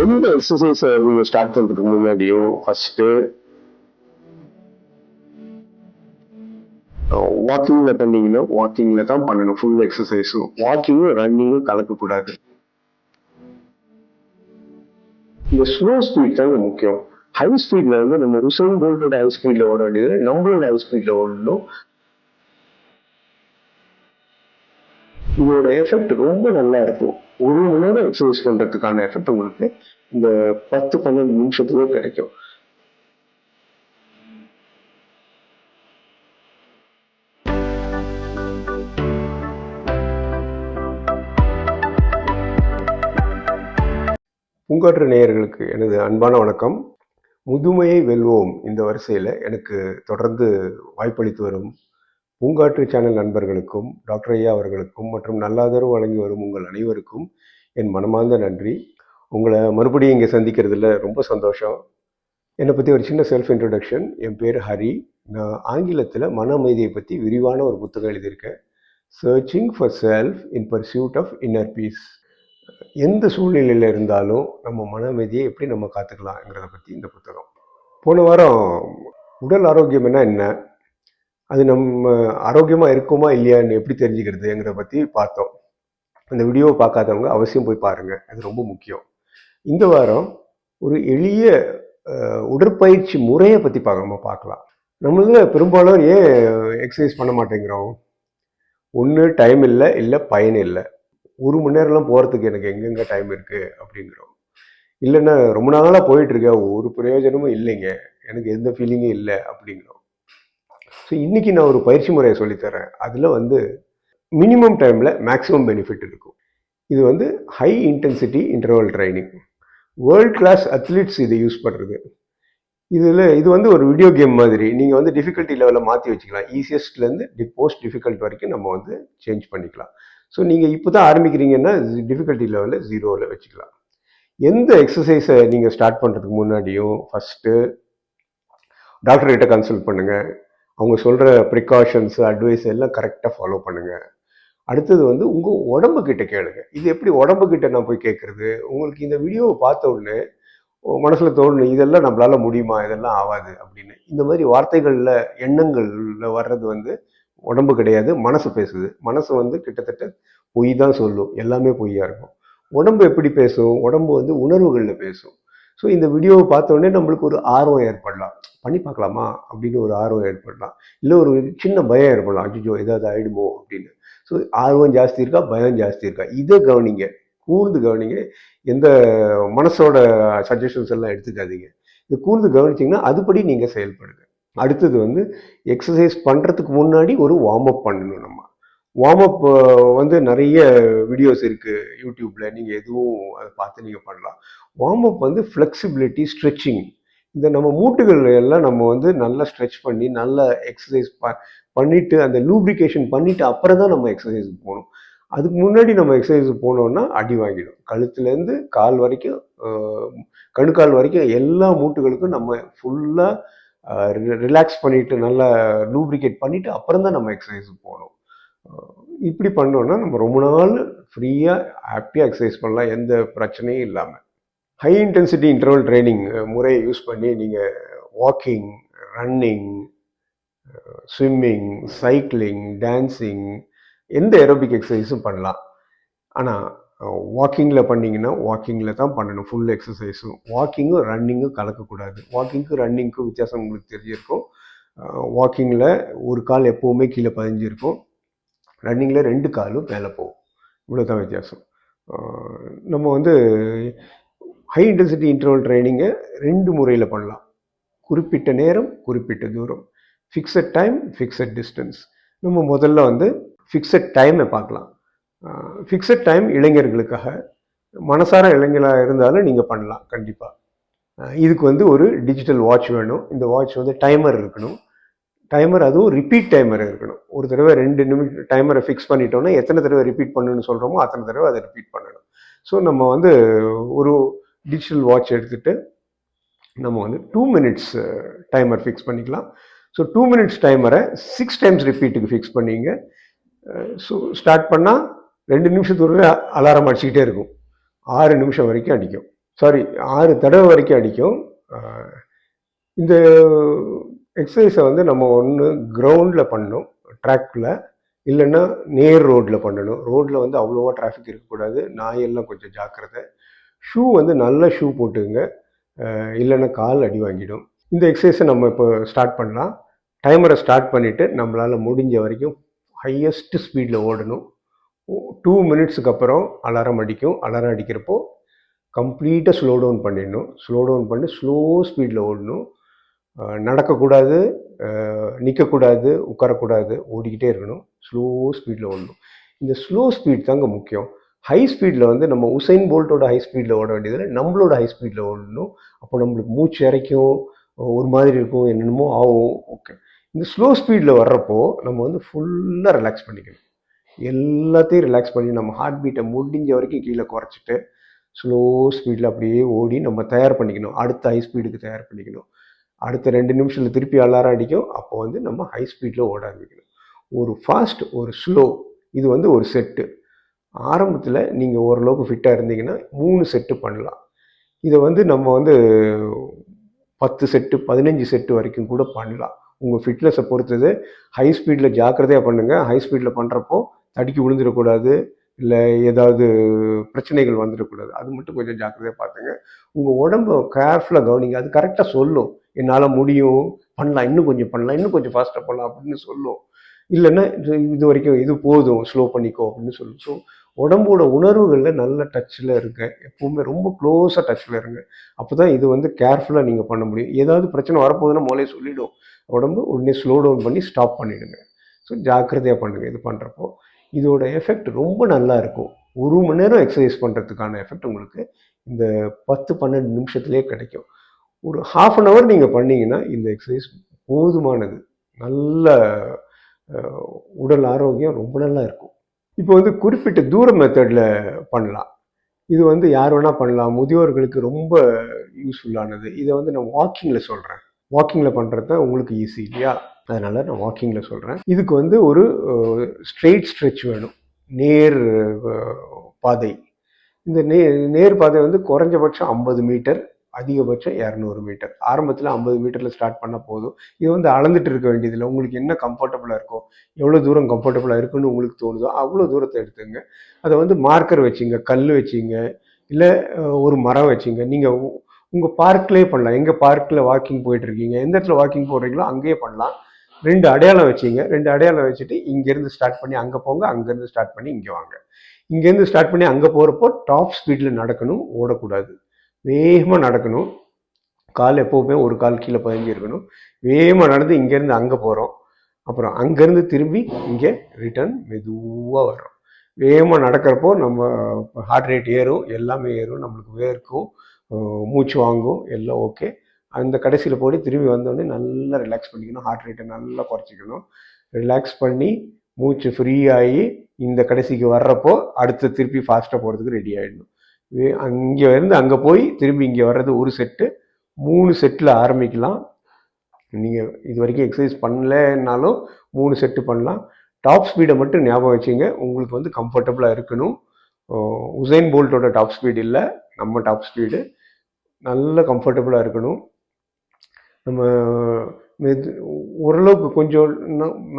எந்த எக்ஸசைஸ் நீங்க ஸ்டார்ட் பண்றதுக்கு முன்னாடியும் ஃபர்ஸ்ட் வாக்கிங்ல பண்ணீங்கன்னா வாக்கிங்ல தான் பண்ணணும். ஃபுல் எக்ஸசைஸும் வாக்கிங்கும் ரன்னிங்கும் கலக்கக்கூடாது. இந்த ஸ்லோ ஸ்பீட் தான் முக்கியம். ஹை ஸ்பீட்ல வந்து நம்ம ருசன் போல்டோட ஹை ஸ்பீட்ல ஓட வேண்டியது நம்மளோட ஹை ஸ்பீட்ல ஓடணும். இதோட எஃபெக்ட் ரொம்ப நல்லா இருக்கும். ஒரு எக்ஸசைஸ் பண்றதுக்கான எஃபெக்ட் உங்களுக்கு இந்த பத்து பன்னெண்டு நிமிஷத்துக்கு கிடைக்கும். பூங்காற்று நேயர்களுக்கு எனது அன்பான வணக்கம். முதுமையை வெல்வோம் இந்த வரிசையில் எனக்கு தொடர்ந்து வாய்ப்பளித்து வரும் பூங்காற்று சேனல் நண்பர்களுக்கும் டாக்டர் ஐயா அவர்களுக்கும் மற்றும் நல்லாதரவு வழங்கி வரும் உங்கள் அனைவருக்கும் என் மனமார்ந்த நன்றி. உங்களை மறுபடியும் இங்கே சந்திக்கிறதுல ரொம்ப சந்தோஷம். என்னை பற்றி ஒரு சின்ன செல்ஃப் இன்ட்ரடக்ஷன் என் பேர் ஹரி. நான் ஆங்கிலத்தில் மன அமைதியை பற்றி விரிவான ஒரு புத்தகம் எழுதியிருக்கேன். Searching for self in pursuit of inner peace எந்த சூழ்நிலையில் இருந்தாலும் நம்ம மன அமைதியை எப்படி நம்ம காத்துக்கலாங்கிறத பற்றி இந்த புத்தகம். போன வாரம் உடல் ஆரோக்கியம்னா என்ன? அது நம்ம ஆரோக்கியமாக இருக்குமா இல்லையான்னு எப்படி தெரிஞ்சுக்கிறதுங்கிறத பற்றி பார்த்தோம். அந்த வீடியோவை பார்க்காதவங்க அவசியம் போய் பாருங்கள் அது ரொம்ப முக்கியம். இந்த வாரம் ஒரு எளிய உடற்பயிற்சி முறையை பற்றி பார்க்க நம்ம பார்க்கலாம். நம்மள பெரும்பாலும் ஏன் எக்ஸசைஸ் பண்ண மாட்டேங்கிறோம்? ஒன்று டைம் இல்லை இல்லை பயன் இல்லை. ஒரு மணி நேரம்லாம் போகிறதுக்கு எனக்கு எங்கெங்கே டைம் இருக்குது அப்படிங்கிறோம். இல்லைன்னா ரொம்ப நாளாக போயிட்டுருக்கேன் ஒரு பிரயோஜனமும் இல்லைங்க. எனக்கு எந்த ஃபீலிங்கும் இல்லை அப்படிங்கிறோம். ஸோ இன்றைக்கி நான் ஒரு பயிற்சி முறையை சொல்லித்தரேன் அதில் வந்து மினிமம் டைமில் மேக்ஸிமம் பெனிஃபிட் இருக்கும். இது வந்து high intensity interval training world class athletes இதை யூஸ் பண்ணுறது இதில் இது வந்து ஒரு வீடியோ கேம் மாதிரி. நீங்கள் வந்து டிஃபிகல்ட்டி லெவலில் மாற்றி வச்சுக்கலாம். ஈஸியஸ்ட்லேருந்து டி மோஸ்ட் டிஃபிகல்ட் வரைக்கும் நம்ம வந்து சேஞ்ச் பண்ணிக்கலாம். ஸோ நீங்கள் இப்போ தான் ஆரம்பிக்கிறீங்கன்னா டிஃபிகல்ட்டி லெவலில் ஜீரோவில் வச்சுக்கலாம். எந்த எக்ஸசைஸை நீங்கள் ஸ்டார்ட் பண்ணுறதுக்கு முன்னாடியும் ஃபஸ்ட்டு டாக்டர்கிட்ட கன்சல்ட் பண்ணுங்கள் அவங்க சொல்கிற ப்ரிகாஷன்ஸ் அட்வைஸ் எல்லாம் கரெக்டாக ஃபாலோ பண்ணுங்கள் அடுத்தது வந்து உங்கள் உடம்பு கிட்ட கேளுங்க. இது எப்படி உடம்புக்கிட்ட நான் போய் கேட்குறது உங்களுக்கு இந்த வீடியோவை பார்த்த உடனே மனசில் தோணும் இதெல்லாம் நம்மளால் முடியுமா? இதெல்லாம் ஆகாது அப்படின்னு. இந்த மாதிரி வார்த்தைகளில் எண்ணங்களில் வர்றது வந்து உடம்பு கிடையாது மனசு பேசுது. மனசு வந்து கிட்டத்தட்ட பொய் தான் சொல்லும். எல்லாமே பொய்யாக இருக்கும். உடம்பு எப்படி பேசும்? உடம்பு வந்து உணர்வுகளில் பேசும். ஸோ இந்த வீடியோவை பார்த்தோன்னே நம்மளுக்கு ஒரு ஆர்வம் ஏற்படலாம். பண்ணி பார்க்கலாமா? அப்படின்னு ஒரு ஆர்வம் ஏற்படலாம். இல்லை ஒரு சின்ன பயம் ஏற்படலாம். அச்சுச்சோ ஏதாவது ஆகிடுமோ அப்படின்னு. ஸோ ஆர்வம் ஜாஸ்தி இருக்கா? பயம் ஜாஸ்தி இருக்கா? இதை கவனிங்க. கூர்ந்து கவனிங்க. எந்த மனசோட சஜஷன்ஸ் எல்லாம் எடுத்துக்காதீங்க. இது கூர்ந்து கவனிச்சிங்கன்னா அதுபடி நீங்கள் செயல்படுங்க. அடுத்தது வந்து எக்ஸசைஸ் பண்ணுறதுக்கு முன்னாடி ஒரு வார்ம் அப் பண்ணணும் நம்ம. வார்ம் அப் வந்து நிறைய வீடியோஸ் இருக்குது யூடியூப்பில் நீங்கள் எதுவும் அதை பார்த்து நீங்கள் பண்ணலாம். வார்ம் அப் வந்து ஃப்ளெக்சிபிலிட்டி ஸ்ட்ரெச்சிங் இந்த நம்ம மூட்டுகள் எல்லாம் நம்ம வந்து நல்லா ஸ்ட்ரெச் பண்ணி நல்லா எக்ஸசைஸ் ப பண்ணிவிட்டு அந்த லூப்ரிகேஷன் பண்ணிவிட்டு அப்புறம் தான் நம்ம எக்ஸசைஸுக்கு போகணும். அதுக்கு முன்னாடி நம்ம எக்ஸசைஸ் போனோம்னா அடி வாங்கிடும். கழுத்துலேருந்து கால் வரைக்கும் கணுக்கால் வரைக்கும் எல்லா மூட்டுகளுக்கும் நம்ம ஃபுல்லாக ரிலாக்ஸ் பண்ணிவிட்டு நல்லா லூப்ரிகேட் பண்ணிவிட்டு அப்புறம் தான் நம்ம எக்ஸசைஸுக்கு போகணும். இப்படி பண்ணோன்னா நம்ம ரொம்ப நாள் ஃப்ரீயாக ஹாப்பியாக எக்ஸசைஸ் பண்ணலாம். எந்த பிரச்சனையும் இல்லாமல் ஹை இன்டென்சிட்டி இன்டர்வல் ட்ரைனிங் முறையை யூஸ் பண்ணி நீங்கள் walking running swimming cycling dancing எந்த ஏரோபிக் எக்ஸசைஸும் பண்ணலாம். ஆனால் வாக்கிங்கில் பண்ணிங்கன்னா வாக்கிங்கில் தான் பண்ணணும். ஃபுல் எக்ஸசைஸும் வாக்கிங்கும் ரன்னிங்கும் கலக்கக்கூடாது. வாக்கிங்க்கும் ரன்னிங்க்கும் வித்தியாசம் உங்களுக்கு தெரிஞ்சிருக்கும். வாக்கிங்கில் ஒரு கால் எப்போவுமே கீழே பதிஞ்சிருக்கும். ரன்னிங்கில் ரெண்டு காலும் மேலே போகும். இவ்வளோ தான் வித்தியாசம் நம்ம வந்து ஹை இன்டென்சிட்டி இன்டர்வல் ட்ரைனிங்கை ரெண்டு முறையில் பண்ணலாம். குறிப்பிட்ட நேரம் குறிப்பிட்ட தூரம். ஃபிக்ஸட் டைம் ஃபிக்ஸட் டிஸ்டன்ஸ் நம்ம முதல்ல வந்து ஃபிக்ஸட் டைமை பார்க்கலாம். ஃபிக்ஸட் டைம் இளைஞர்களுக்காக மனசார இளைஞராக இருந்தாலும் நீங்கள் பண்ணலாம் கண்டிப்பாக இதுக்கு வந்து ஒரு டிஜிட்டல் வாட்ச் வேணும். இந்த வாட்ச் வந்து டைமர் இருக்கணும். டைமர் அதுவும் ரிப்பீட் டைமர் இருக்கணும். ஒரு தடவை ரெண்டு நிமிஷம் டைமரை ஃபிக்ஸ் பண்ணிட்டோம்னா எத்தனை தடவை ரிப்பீட் பண்ணணும்னு சொல்கிறோமோ அத்தனை தடவை அதை ரிப்பீட் பண்ணணும். ஸோ நம்ம வந்து ஒரு டிஜிட்டல் வாட்ச் எடுத்துகிட்டு நம்ம வந்து டூ மினிட்ஸ் டைமர் ஃபிக்ஸ் பண்ணிக்கலாம். ஸோ டூ மினிட்ஸ் டைமரை சிக்ஸ் டைம்ஸ் ரிப்பீட்டுக்கு ஃபிக்ஸ் பண்ணிங்க. ஸோ ஸ்டார்ட் பண்ணால் ரெண்டு நிமிஷத்துக்கு அலாரம் அடிச்சுக்கிட்டே இருக்கும். ஆறு நிமிஷம் வரைக்கும் அடிக்கும். சாரி ஆறு தடவை வரைக்கும் அடிக்கும். இந்த எக்ஸசைஸை வந்து நம்ம ஒன்று கிரவுண்டில் பண்ணணும் ட்ராக்கில் இல்லைன்னா நேர் ரோட்டில் பண்ணணும். ரோட்டில் வந்து அவ்வளோவா டிராஃபிக் இருக்கக்கூடாது. நாயெல்லாம் கொஞ்சம் ஜாக்கிரதை. ஷூ வந்து நல்ல ஷூ போட்டுங்க இல்லைன்னா கால் அடி வாங்கிடும். இந்த எக்ஸசைஸை நம்ம இப்போ ஸ்டார்ட் பண்ணலாம். டைமரை ஸ்டார்ட் பண்ணிவிட்டு நம்மளால் முடிஞ்ச வரைக்கும் ஹையஸ்ட் ஸ்பீடில் ஓடணும். டூ மினிட்ஸுக்கு அப்புறம் அலாரம் அடிக்கும். அலாரம் அடிக்கிறப்போ கம்ப்ளீட்டாக ஸ்லோ டவுன் பண்ணிடணும். ஸ்லோ டவுன் பண்ணி ஸ்லோ ஸ்பீடில் ஓடணும். நடக்கக்கூடாது நிற்கக்கூடாது உட்காரக்கூடாது ஓடிக்கிட்டே இருக்கணும். ஸ்லோ ஸ்பீடில் ஓடணும். இந்த ஸ்லோ ஸ்பீட் தாங்க முக்கியம். ஹை ஸ்பீடில் வந்து நம்ம உசைன் போல்ட்டோட ஹை ஸ்பீடில் ஓட வேண்டியதில் நம்மளோட ஹை ஸ்பீடில் ஓடணும். அப்போ நம்மளுக்கு மூச்சு இறைக்கும் ஒரு மாதிரி இருக்கும் என்னென்னமோ ஆகும். ஓகே இந்த ஸ்லோ ஸ்பீடில் வர்றப்போ நம்ம வந்து ஃபுல்லாக ரிலாக்ஸ் பண்ணிக்கணும். எல்லாத்தையும் ரிலாக்ஸ் பண்ணி நம்ம ஹார்ட் பீட்டை முடிஞ்ச வரைக்கும் கீழே குறைச்சிட்டு ஸ்லோ ஸ்பீடில் அப்படியே ஓடி நம்ம தயார் பண்ணிக்கணும். அடுத்த ஹை ஸ்பீடுக்கு தயார் பண்ணிக்கணும். அடுத்த ரெண்டு நிமிஷத்தில் திருப்பி அலாரம் அடிக்கும். அப்போ வந்து நம்ம ஹை ஸ்பீடில் ஓட ஆரம்பிக்கணும். ஒரு ஃபாஸ்ட் ஒரு ஸ்லோ இது வந்து ஒரு செட்டு ஆரம்பத்தில் நீங்கள் ஓரளவுக்கு ஃபிட்டாக இருந்தீங்கன்னா மூணு செட்டு பண்ணலாம். இதை வந்து நம்ம வந்து பத்து செட்டு பதினஞ்சு செட்டு வரைக்கும் கூட பண்ணலாம். உங்கள் ஃபிட்னஸை பொறுத்தது ஹை ஸ்பீடில் ஜாக்கிரதையாக பண்ணுங்கள் ஹை ஸ்பீடில் பண்ணுறப்போ தடுக்கி விழுந்துடக்கூடாது. இல்லை ஏதாவது பிரச்சனைகள் வந்துடக்கூடாது. அது மட்டும் கொஞ்சம் ஜாக்கிரதையாக பார்த்துங்க. உங்கள் உடம்ப கேர்ஃபுல்லாக கவனிங்க. அது கரெக்டாக சொல்லும். என்னால் முடியும். பண்ணலாம் இன்னும் கொஞ்சம் பண்ணலாம் இன்னும் கொஞ்சம் ஃபாஸ்ட்டாக பண்ணலாம் அப்படின்னு சொல்லும். இல்லைன்னா இது இது வரைக்கும் இது போதும் ஸ்லோ பண்ணிக்கோ அப்படின்னு சொல்லி ஸோ உடம்போட உணர்வுகளில் நல்ல டச்சில் இருங்க. எப்பவுமே ரொம்ப க்ளோஸாக டச்சில் இருங்க. அப்போ தான் இது வந்து கேர்ஃபுல்லாக நீங்கள் பண்ண முடியும். ஏதாவது பிரச்சனை வரப்போகுதுன்னா முதலே சொல்லிவிடும் உடம்பு உடனே ஸ்லோ டவுன் பண்ணி ஸ்டாப் பண்ணிவிடுங்க ஸோ ஜாக்கிரதையாக பண்ணுங்கள் இது பண்ணுறப்போ இதோட எஃபெக்ட் ரொம்ப நல்லா இருக்கும். ஒரு மணி நேரம் எக்ஸசைஸ் பண்ணுறதுக்கான எஃபெக்ட் உங்களுக்கு இந்த பத்து பன்னெண்டு நிமிஷத்துலேயே கிடைக்கும். ஒரு ஹாஃப் அன் ஹவர் நீங்கள் பண்ணீங்கன்னா இந்த எக்ஸசைஸ் போதுமானது. நல்ல உடல் ஆரோக்கியம் ரொம்ப நல்லா இருக்கும். இப்போ வந்து குறிப்பிட்ட தூர மெத்தடில் பண்ணலாம். இது வந்து யார் வேணால் பண்ணலாம். முதியோர்களுக்கு ரொம்ப யூஸ்ஃபுல்லானது இதை வந்து நான் வாக்கிங்கில் சொல்கிறேன் வாக்கிங்கில் பண்ணுறது தான் உங்களுக்கு ஈஸி இல்லையா? அதனால் நான் வாக்கிங்கில் சொல்கிறேன் இதுக்கு வந்து ஒரு ஸ்ட்ரெயிட் ஸ்ட்ரெச் வேணும். நேர் பாதை. இந்த நே நேர் பாதை வந்து குறைஞ்சபட்சம் ஐம்பது மீட்டர். அதிகபட்சம் இரநூறு மீட்டர். ஆரம்பத்தில் ஐம்பது மீட்டரில் ஸ்டார்ட் பண்ணால் போதும். இது வந்து அளந்துட்டு இருக்க வேண்டியதில்லை. உங்களுக்கு என்ன கம்ஃபர்டபுளாக இருக்கோ எவ்வளோ தூரம் கம்ஃபர்டபுளாக இருக்குன்னு உங்களுக்கு தோணுதோ அவ்வளோ தூரத்தை எடுத்துங்க அதை வந்து மார்க்கர் வச்சிங்க கல் வச்சிங்க இல்லை ஒரு மரம் வச்சிங்க. நீங்கள் உங்கள் பார்க்லேயே பண்ணலாம். எங்கே பார்க்கில் வாக்கிங் போயிட்டுருக்கீங்க எந்த இடத்துல வாக்கிங் போடுறீங்களோ அங்கேயே பண்ணலாம். ரெண்டு அடையாளம் வச்சிங்க. ரெண்டு அடையாளம் வச்சுட்டு இங்கேருந்து ஸ்டார்ட் பண்ணி அங்கே போங்க அங்கேருந்து ஸ்டார்ட் பண்ணி இங்கே வாங்க. இங்கேருந்து ஸ்டார்ட் பண்ணி அங்கே போகிறப்போ டாப் ஸ்பீடில் நடக்கணும் ஓடக்கூடாது. வேகமாக நடக்கணும். கால் எப்போவுமே ஒரு கால் கீழே பதிஞ்சு இருக்கணும். வேகமாக நடந்து இங்கேருந்து அங்கே போகிறோம் அப்புறம் அங்கேருந்து திரும்பி இங்கே ரிட்டர்ன் மெதுவாக வரும் வேகமாக நடக்கிறப்போ நம்ம ஹார்ட் ரேட் ஏறும். எல்லாமே ஏறும். நம்மளுக்கு வேர்க்கும். மூச்சு வாங்கும். எல்லாம் ஓகே அந்த கடைசியில் போய் திரும்பி வந்தோடனே நல்லா ரிலாக்ஸ் பண்ணிக்கணும். ஹார்ட் ரேட்டை நல்லா குறைச்சிக்கணும். ரிலாக்ஸ் பண்ணி மூச்சு ஃப்ரீ ஆகி இந்த கடைசிக்கு வர்றப்போ அடுத்து திருப்பி ஃபாஸ்ட்டாக போகிறதுக்கு ரெடி ஆகிடணும் அங்கே இருந்து அங்கே போய் திரும்பி இங்கே வர்றது ஒரு செட்டு மூணு செட்டில் ஆரம்பிக்கலாம். நீங்கள் இது வரைக்கும் எக்ஸசைஸ் பண்ணலைன்னாலும் மூணு செட்டு பண்ணலாம். டாப் ஸ்பீடை மட்டும் ஞாபகம் வச்சுங்க. உங்களுக்கு வந்து கம்ஃபர்டபுளாக இருக்கணும். உசைன் போல்ட்டோட டாப் ஸ்பீடு இல்லை. நம்ம டாப் ஸ்பீடு நல்ல கம்ஃபர்டபுளாக இருக்கணும். நம்ம மெது ஓரளவுக்கு கொஞ்சம்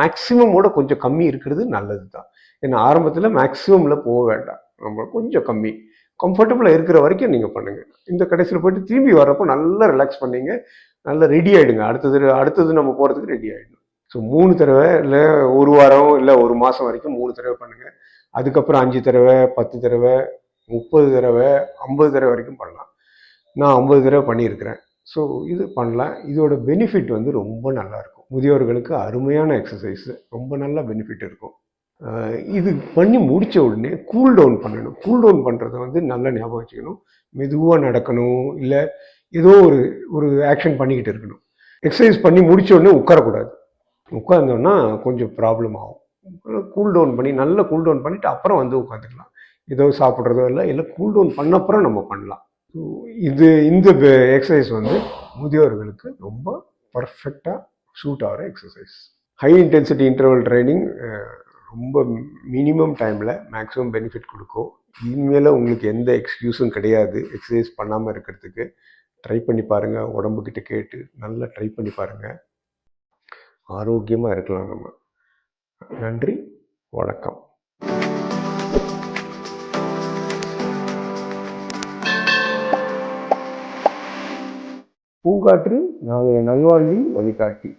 மேக்ஸிமமோட கொஞ்சம் கம்மி இருக்கிறது நல்லது தான் ஏன்னா ஆரம்பத்தில் மேக்ஸிமமில் போக வேண்டாம். நம்ம கொஞ்சம் கம்மி. கம்ஃபர்டபுளாக இருக்கிற வரைக்கும் நீங்கள் பண்ணுங்கள் இந்த கடைசியில் போயிட்டு திரும்பி வர்றப்போ நல்லா ரிலாக்ஸ் பண்ணிங்க. நல்லா ரெடி ஆகிடுங்க அடுத்தது அடுத்தது நம்ம போகிறதுக்கு ரெடி ஆகிடும் ஸோ மூணு தடவை இல்லை ஒரு வாரம் இல்லை ஒரு மாதம் வரைக்கும் மூணு தடவை பண்ணுங்கள் அதுக்கப்புறம் அஞ்சு தடவை பத்து தடவை முப்பது தடவை ஐம்பது தடவை வரைக்கும் பண்ணலாம். நான் ஐம்பது தடவை பண்ணியிருக்கிறேன். ஸோ இது பண்ணலாம். இதோட பெனிஃபிட் வந்து ரொம்ப நல்லாயிருக்கும் முதியோர்களுக்கு அருமையான எக்ஸசைஸு ரொம்ப நல்ல பெனிஃபிட் இருக்கும். இது பண்ணி முடிச்ச உடனே கூல் டவுன் பண்ணணும். கூல் டவுன் பண்ணுறத வந்து நல்லா ஞாபகம் வச்சுக்கணும். மெதுவாக நடக்கணும். இல்லை ஏதோ ஒரு ஒரு ஆக்ஷன் பண்ணிக்கிட்டு இருக்கணும். எக்ஸசைஸ் பண்ணி முடித்த உடனே உட்காரக்கூடாது. உட்கார்ந்தோன்னா கொஞ்சம் ப்ராப்ளம் ஆகும். கூல் டவுன் பண்ணி நல்லா கூல் டவுன் பண்ணிவிட்டு அப்புறம் வந்து உட்காந்துக்கலாம். ஏதோ சாப்பிட்றதோ இல்லை இல்லை கூல் டவுன் பண்ண அப்புறம் நம்ம பண்ணலாம். ஸோ இது இந்த எக்ஸசைஸ் வந்து முதியோர்களுக்கு ரொம்ப பர்ஃபெக்டாக சூட் ஆகிற exercise high intensity interval training ரொம்ப மினிமம் டைமில் மேக்ஸிமம் பெனிஃபிட் கொடுக்கும். இனிமேல் உங்களுக்கு எந்த எக்ஸ்கியூஸும் கிடையாது. எக்ஸசைஸ் பண்ணாமல் இருக்கிறதுக்கு ட்ரை பண்ணி பாருங்கள் உடம்புக்கிட்ட கேட்டு நல்லா ட்ரை பண்ணி பாருங்கள் ஆரோக்கியமாக இருக்கலாம் நம்ம. நன்றி. வணக்கம். பூங்காற்று நாளைய நல்வாழ்வின் வழிகாட்டி.